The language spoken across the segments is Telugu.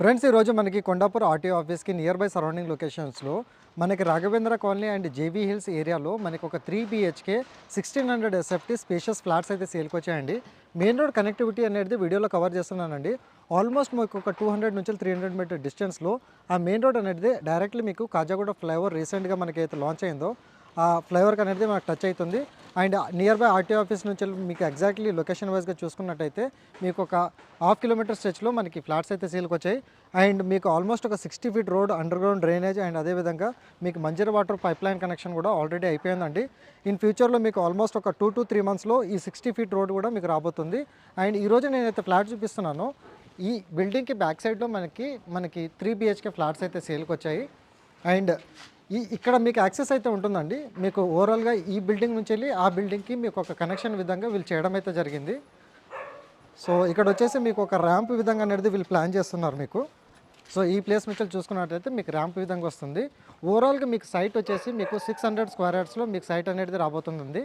ఫ్రెండ్స్ ఈరోజు మనకి కొండాపూర్ ఆర్టీఓ ఆఫీస్కి నియర్ బై సరౌండింగ్ లొకేషన్స్లో మనకి Raghavendra colony and JB hills ఏరియాలో మనకి ఒక three BHK sixteen hundred SFT spacious flats అయితే సేల్కి వచ్చాయండి మెయిన్ రోడ్ కనెక్టివిటీ అనేది వీడియోలో కవర్ చేస్తున్నానండి. ఆల్మోస్ట్ మీకు ఒక టూ హండ్రెడ్ నుంచి త్రీ హండ్రెడ్ మీటర్ డిస్టెన్స్లో ఆ మెయిన్ రోడ్ అనేది డైరెక్ట్లీ మీకు కాజాగూడ ఫ్లైఓవర్ రీసెంట్గా మనకి అయితే లాంచ్ అయిందో ఆ ఫ్లైఓవర్ అనేది మనకు టచ్ అవుతుంది and near by RTO office నుంచి మీకు ఎగ్జాక్ట్లీ లొకేషన్ వైజ్గా చూసుకున్నట్టయితే మీకు ఒక హాఫ్ కిలోమీటర్ స్ట్రెచ్లో మనకి ఫ్లాట్స్ అయితే సీల్కి వచ్చాయి. అండ్ మీకు ఆల్మోస్ట్ ఒక sixty feet road under ground drainage and అదేవిధంగా మీకు Manjira water pipe line connection కూడా ఆల్రెడీ అయిపోయిందండి. ఇన్ ఫ్యూచర్లో మీకు ఆల్మోస్ట్ ఒక టూ టు త్రీ మంత్స్లో ఈ సిక్స్టీ ఫీట్ రోడ్ కూడా మీకు రాబోతుంది. అండ్ ఈరోజు నేనైతే ఫ్లాట్ చూపిస్తున్నాను. ఈ బిల్డింగ్కి బ్యాక్ సైడ్లో మనకి మనకి త్రీ బిహెచ్కే ఫ్లాట్స్ అయితే సేల్కి వచ్చాయి. అండ్ ఈ ఇక్కడ మీకు యాక్సెస్ అయితే ఉంటుందండి. మీకు ఓవరాల్గా ఈ బిల్డింగ్ నుంచి వెళ్ళి ఆ బిల్డింగ్కి మీకు ఒక కనెక్షన్ విధంగా వీళ్ళు చేయడం అయితే జరిగింది. సో ఇక్కడ వచ్చేసి మీకు ఒక ర్యాంప్ విధంగా అనేది వీళ్ళు ప్లాన్ చేస్తున్నారు మీకు. సో ఈ ప్లేస్ నుంచి చూసుకున్నట్టయితే మీకు ర్యాంప్ విధంగా వస్తుంది. ఓవరాల్గా మీకు సైట్ వచ్చేసి మీకు సిక్స్ హండ్రెడ్ స్క్వేర్ యార్డ్స్లో మీకు సైట్ అనేది రాబోతుంది.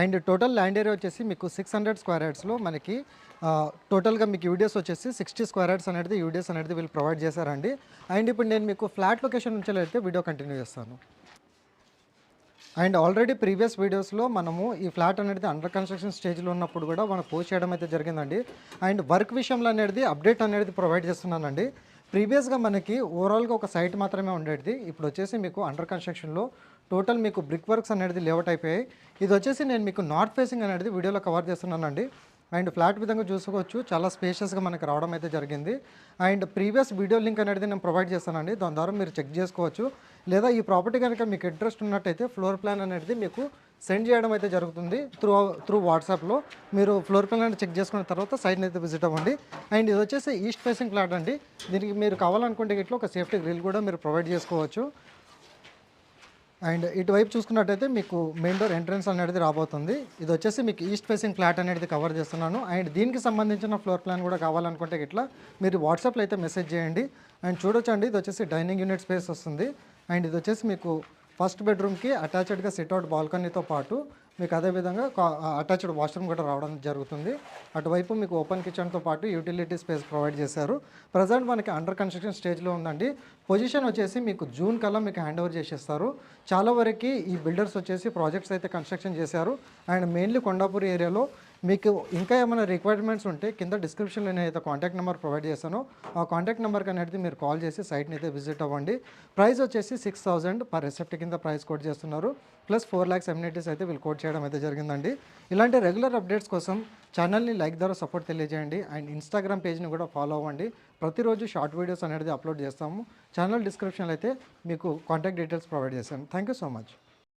అండ్ టోటల్ ల్యాండ్ ఏరియా వచ్చేసి మీకు సిక్స్ హండ్రెడ్ స్క్వేర్ యార్డ్స్లో మనకి టోటల్గా మీకు యూడిఎస్ వచ్చేసి సిక్స్టీ స్క్వేర్ యార్డ్స్ అనేది యూడిఎస్ అనేది వీళ్ళు ప్రొవైడ్ చేశారండి. అండ్ ఇప్పుడు నేను మీకు ఫ్లాట్ లొకేషన్ నుంచి అయితే వీడియో కంటిన్యూ చేస్తాను. అండ్ ఆల్రెడీ ప్రీవియస్ వీడియోస్లో మనము ఈ ఫ్లాట్ అనేది అండర్ కన్స్ట్రక్షన్ స్టేజ్లో ఉన్నప్పుడు కూడా మనం పోస్ట్ చేయడం అయితే జరిగిందండి. అండ్ వర్క్ విషయంలో అనేది అప్డేట్ అనేది ప్రొవైడ్ చేస్తున్నానండి. ప్రీవియస్గా మనకి ఓవరాల్గా ఒక సైట్ మాత్రమే ఉండేది ఇప్పుడు వచ్చేసి మీకు అండర్ కన్స్ట్రక్షన్లో టోటల్ మీకు బ్రిక్ వర్క్స్ అనేది లేఅవుట్ అయిపోయాయి. ఇది వచ్చేసి నేను మీకు నార్త్ ఫేసింగ్ అనేది వీడియోలో కవర్ చేస్తున్నానండి. అండ్ ఫ్లాట్ విధంగా చూసుకోవచ్చు. చాలా స్పేషియస్గా మనకి రావడం అయితే జరిగింది. అండ్ ప్రీవియస్ వీడియో లింక్ అనేది నేను ప్రొవైడ్ చేస్తానండి. దాని ద్వారా మీరు చెక్ చేసుకోవచ్చు. లేదా ఈ ప్రాపర్టీ కనుక మీకు ఇంట్రెస్ట్ ఉన్నట్టయితే ఫ్లోర్ ప్లాన్ అనేది మీకు సెండ్ చేయడం అయితే జరుగుతుంది త్రూ త్రూ వాట్సాప్లో. మీరు ఫ్లోర్ ప్లాన్ అనేది చెక్ చేసుకున్న తర్వాత సైడ్ని అయితే విజిట్ అవ్వండి. అండ్ ఇది వచ్చేసి ఈస్ట్ ఫేసింగ్ ఫ్లాట్ అండి. దీనికి మీరు కావాలనుకుంటే ఇట్లా ఒక సేఫ్టీ గ్రిల్ కూడా మీరు ప్రొవైడ్ చేసుకోవచ్చు. అండ్ ఇటువైపు చూసుకున్నట్టయితే మీకు మెయిన్ డోర్ ఎంట్రన్స్ అనేది రాబోతుంది. ఇది వచ్చేసి మీకు ఈస్ట్ ఫేసింగ్ ఫ్లాట్ అనేది కవర్ చేస్తున్నాను. అండ్ దీనికి సంబంధించిన ఫ్లోర్ ప్లాన్ కూడా కావాలనుకుంటే ఇట్లా మీరు వాట్సాప్లో అయితే మెసేజ్ చేయండి. అండ్ చూడొచ్చండి ఇది వచ్చేసి డైనింగ్ యూనిట్ స్పేస్ వస్తుంది. అండ్ ఇది వచ్చేసి మీకు ఫస్ట్ బెడ్రూమ్కి అటాచ్డ్గా సిట్అవుట్ బాల్కనీతో పాటు మీకు అదేవిధంగా అటాచ్డ్ వాష్రూమ్ కూడా రావడం జరుగుతుంది. అటువైపు మీకు ఓపెన్ కిచెన్తో పాటు యూటిలిటీ స్పేస్ ప్రొవైడ్ చేశారు. ప్రజెంట్ మనకి అండర్ కన్స్ట్రక్షన్ స్టేజ్లో ఉందండి. పొజిషన్ వచ్చేసి మీకు జూన్ కల్లా మీకు హ్యాండ్ ఓవర్ చేసేస్తారు. చాలా వరకు ఈ బిల్డర్స్ వచ్చేసి ప్రాజెక్ట్స్ అయితే కన్స్ట్రక్షన్ చేశారు. అండ్ మెయిన్లీ కొండాపూర్ ఏరియాలో మీకు ఇంకా ఏమైనా రిక్వైర్మెంట్స్ ఉంటే కింద డిస్క్రిప్షన్లో అయితే కాంటాక్ట్ నెంబర్ ప్రొవైడ్ చేశాను ఆ కాంటాక్ట్ నెంబర్కి అనేది మీరు కాల్ చేసి సైట్ని అయితే విజిట్ అవ్వండి. ప్రైస్ వచ్చేసి సిక్స్ థౌసండ్ పర్ రెసెప్ట్ కింద ప్రైస్ కోట్ చేస్తున్నారు. ప్లస్ ఫోర్ ల్యాక్స్ ఎమ్యూనిటీస్ అయితే వీళ్ళు కోట్ చేయడం అయితే జరిగిందండి. ఇలాంటి రెగ్యులర్ అప్డేట్స్ కోసం ఛానల్ని లైక్ ద్వారా సపోర్ట్ తెలియజేయండి. అండ్ ఇన్స్టాగ్రామ్ పేజ్ని కూడా ఫాలో అవ్వండి. ప్రతిరోజు షార్ట్ వీడియోస్ అనేది అప్లోడ్ చేస్తాము. ఛానల్ డిస్క్రిప్షన్లో అయితే మీకు కాంటాక్ట్ డీటెయిల్స్ ప్రొవైడ్ చేశాను థ్యాంక్ యూ సో మచ్